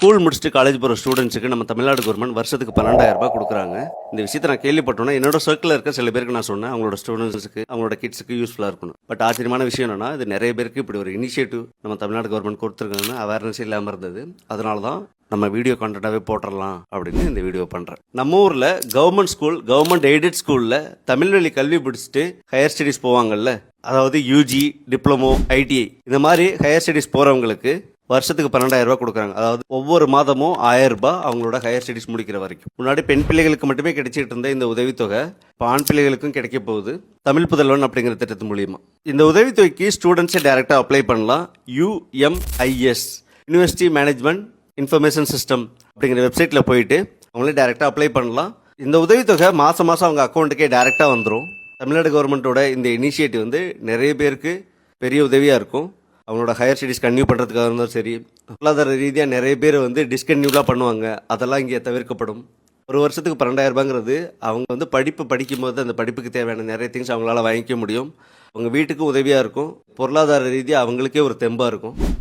School முடிச்சுட்டு college போகிற ஸ்டூடெண்ட்ஸுக்கு நம்ம தமிழ்நாடு கவர்மெண்ட் வருஷத்துக்கு பன்னெண்டாயிரம் ரூபாய் கொடுக்குறாங்க. இந்த விஷயத்தை நான் கேள்விப்பட்டோன்னா என்னோட சர்க்கிளில் இருக்க சில பேருக்கு நான் சொன்னேன். அவங்களோட ஸ்டூடெண்ட்ஸுக்கு அவங்களோட கிட்ஸுக்கு யூஸ்ஃபுல்லாக இருக்கணும். பட் ஆச்சரியமான விஷயம் என்னன்னா இது நிறைய பேருக்கு இப்படி ஒரு இனிஷியேட்டிவ் நம்ம தமிழ்நாடு கவர்மெண்ட் கொடுத்துருக்காங்கன்னு அவேர்னஸ் இல்லாமல் இருந்தது. அதனால தான் நம்ம வீடியோ கண்டென்ட்டாகவே போட்டுடலாம் அப்படின்னு இந்த வீடியோ பண்ணுறேன் நம்ம ஊரில் கவர்மெண்ட் ஸ்கூல் கவர்மெண்ட் எய்டட் ஸ்கூலில் தமிழ் வழி கல்வி பிடிச்சிட்டு ஹையர் ஸ்டடீஸ் போவாங்கல்ல. அதாவது யூஜி டிப்ளமோ ஐடிஐ இந்த மாதிரி ஹையர் ஸ்டடீஸ் போகிறவங்களுக்கு வருஷத்துக்கு பன்னெண்டாயிரம் ரூபாய் கொடுக்குறாங்க. அதாவது ஒவ்வொரு மாதமும் ஆயிரம் ரூபாய் அவங்களோட ஹையர் ஸ்டடீஸ் முடிக்கிற வரைக்கும். முன்னாடி பெண் பிள்ளைகளுக்கு மட்டுமே கிடைச்சிட்டு இருந்த இந்த உதவித்தொகை இப்போ ஆண் பிள்ளைகளுக்கும் கிடைக்க போகுது. தமிழ் புதல்வன் அப்படிங்கிற திட்டத்து மூலியமா. இந்த உதவித்தொகைக்கு ஸ்டூடெண்ட்ஸை டைரெக்டாக அப்ளை பண்ணலாம். UMIS university management information system அப்படிங்கிற வெப்சைட்டில் போயிட்டு அவங்களே டேரெக்டாக அப்ளை பண்ணலாம். இந்த உதவித்தொகை மாதம் மாதம் அவங்க அக்கௌண்ட்டுக்கே டேரெக்டாக வந்துடும் தமிழ்நாடு கவர்மெண்ட்டோட இந்த இனிஷியேட்டிவ் வந்து நிறைய பேருக்கு பெரிய உதவியாக இருக்கும். அவங்களோட ஹையர் ஸ்டடீஸ் கன்யூ பண்ணுறதுக்காக இருந்தாலும் சரி பொருளாதார ரீதியாக நிறைய பேர் வந்து டிஸ்கன்டினியூலாம் பண்ணுவாங்க. அதெல்லாம் இங்கே தவிர்க்கப்படும். ஒரு வருஷத்துக்கு பன்னெண்டாயிரம் ரூபாங்கிறது அவங்க வந்து படிப்பு படிக்கும்போது அந்த படிப்புக்கு தேவையான நிறைய திங்ஸ் அவங்களால வாங்கிக்க முடியும். அவங்க வீட்டுக்கும் உதவியாக இருக்கும். பொருளாதார ரீதியாக அவங்களுக்கே ஒரு தெம்பாக இருக்கும்.